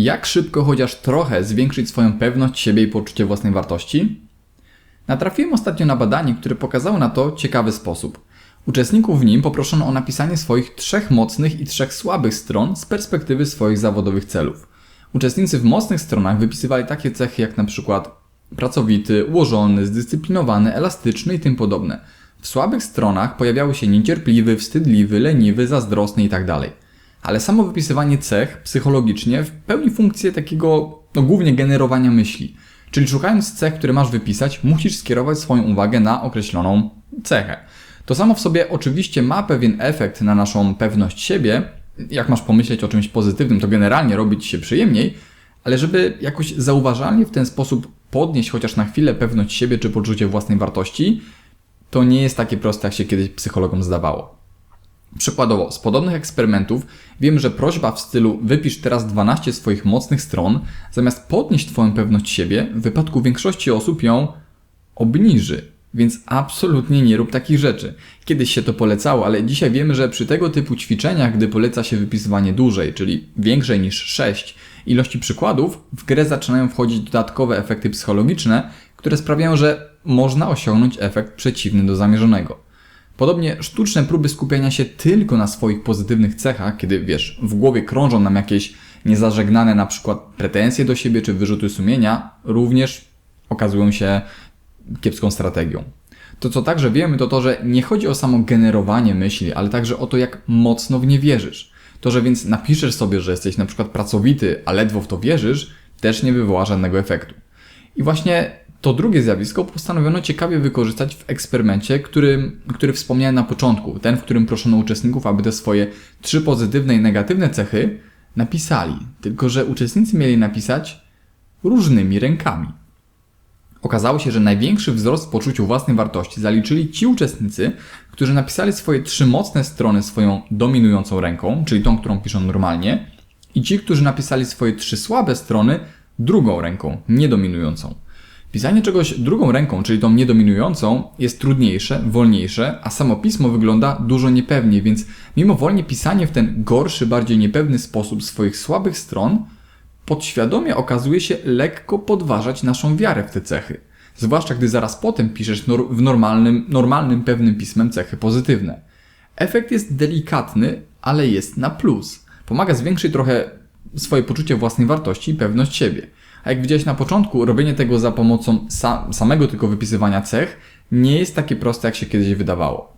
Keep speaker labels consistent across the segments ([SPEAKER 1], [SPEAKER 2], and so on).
[SPEAKER 1] Jak szybko chociaż trochę zwiększyć swoją pewność siebie i poczucie własnej wartości? Natrafiłem ostatnio na badanie, które pokazało na to ciekawy sposób. Uczestników w nim poproszono o napisanie swoich trzech mocnych i trzech słabych stron z perspektywy swoich zawodowych celów. Uczestnicy w mocnych stronach wypisywali takie cechy jak przykład pracowity, ułożony, zdyscyplinowany, elastyczny i tym podobne. W słabych stronach pojawiały się niecierpliwy, wstydliwy, leniwy, zazdrosny itd. Ale samo wypisywanie cech psychologicznie pełni funkcję takiego no, głównie generowania myśli. Czyli szukając cech, które masz wypisać, musisz skierować swoją uwagę na określoną cechę. To samo w sobie oczywiście ma pewien efekt na naszą pewność siebie. Jak masz pomyśleć o czymś pozytywnym, to generalnie robi ci się przyjemniej, ale żeby jakoś zauważalnie w ten sposób podnieść chociaż na chwilę pewność siebie czy poczucie własnej wartości, to nie jest takie proste, jak się kiedyś psychologom zdawało. Przykładowo, z podobnych eksperymentów wiem, że prośba w stylu wypisz teraz 12 swoich mocnych stron, zamiast podnieść Twoją pewność siebie, w wypadku większości osób ją obniży. Więc absolutnie nie rób takich rzeczy. Kiedyś się to polecało, ale dzisiaj wiemy, że przy tego typu ćwiczeniach, gdy poleca się wypisywanie dłużej, czyli większej niż 6 ilości przykładów, w grę zaczynają wchodzić dodatkowe efekty psychologiczne, które sprawiają, że można osiągnąć efekt przeciwny do zamierzonego. Podobnie sztuczne próby skupiania się tylko na swoich pozytywnych cechach, kiedy wiesz, w głowie krążą nam jakieś niezażegnane na przykład pretensje do siebie czy wyrzuty sumienia, również okazują się kiepską strategią. To co także wiemy to to, że nie chodzi o samo generowanie myśli, ale także o to jak mocno w nie wierzysz. To, że więc napiszesz sobie, że jesteś na przykład pracowity, a ledwo w to wierzysz, też nie wywoła żadnego efektu. I właśnie to drugie zjawisko postanowiono ciekawie wykorzystać w eksperymencie, który, który wspomniałem na początku, ten, w którym proszono uczestników, aby te swoje trzy pozytywne i negatywne cechy napisali. Tylko, że uczestnicy mieli napisać różnymi rękami. Okazało się, że największy wzrost w poczuciu własnej wartości zaliczyli ci uczestnicy, którzy napisali swoje trzy mocne strony swoją dominującą ręką, czyli tą, którą piszą normalnie, i ci, którzy napisali swoje trzy słabe strony drugą ręką, niedominującą. Pisanie czegoś drugą ręką, czyli tą niedominującą, jest trudniejsze, wolniejsze, a samo pismo wygląda dużo niepewniej, więc mimowolnie pisanie w ten gorszy, bardziej niepewny sposób swoich słabych stron podświadomie okazuje się lekko podważać naszą wiarę w te cechy. Zwłaszcza gdy zaraz potem piszesz w normalnym, normalnym pewnym pismem cechy pozytywne. Efekt jest delikatny, ale jest na plus. Pomaga zwiększyć trochę swoje poczucie własnej wartości i pewność siebie. A jak widziałeś na początku, robienie tego za pomocą sa samego tylko wypisywania cech nie jest takie proste, jak się kiedyś wydawało.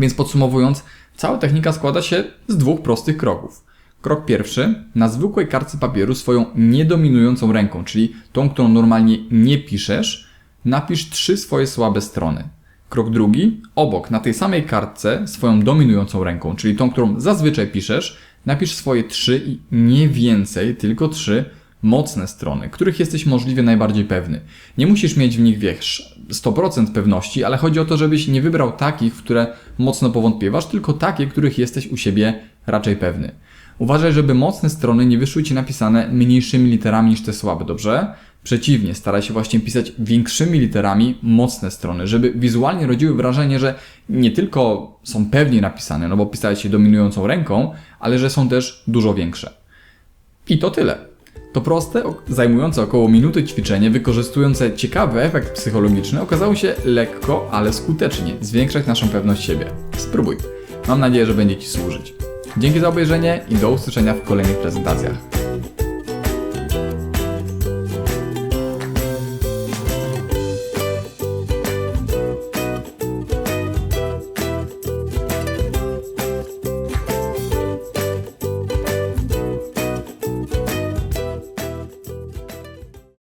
[SPEAKER 1] Więc podsumowując, cała technika składa się z dwóch prostych kroków. Krok pierwszy, na zwykłej kartce papieru swoją niedominującą ręką, czyli tą, którą normalnie nie piszesz, napisz trzy swoje słabe strony. Krok drugi, obok, na tej samej kartce, swoją dominującą ręką, czyli tą, którą zazwyczaj piszesz, napisz swoje trzy i nie więcej, tylko trzy mocne strony, których jesteś możliwie najbardziej pewny. Nie musisz mieć w nich, wiesz, 100% pewności, ale chodzi o to, żebyś nie wybrał takich, w które mocno powątpiewasz, tylko takie, których jesteś u siebie raczej pewny. Uważaj, żeby mocne strony nie wyszły Ci napisane mniejszymi literami niż te słabe, dobrze? Przeciwnie, staraj się właśnie pisać większymi literami mocne strony, żeby wizualnie rodziły wrażenie, że nie tylko są pewnie napisane, no bo pisałeś się dominującą ręką, ale że są też dużo większe. I to tyle. To proste, zajmujące około minuty ćwiczenie, wykorzystujące ciekawy efekt psychologiczny, okazało się lekko, ale skutecznie zwiększać naszą pewność siebie. Spróbuj. Mam nadzieję, że będzie Ci służyć. Dzięki za obejrzenie i do usłyszenia w kolejnych prezentacjach.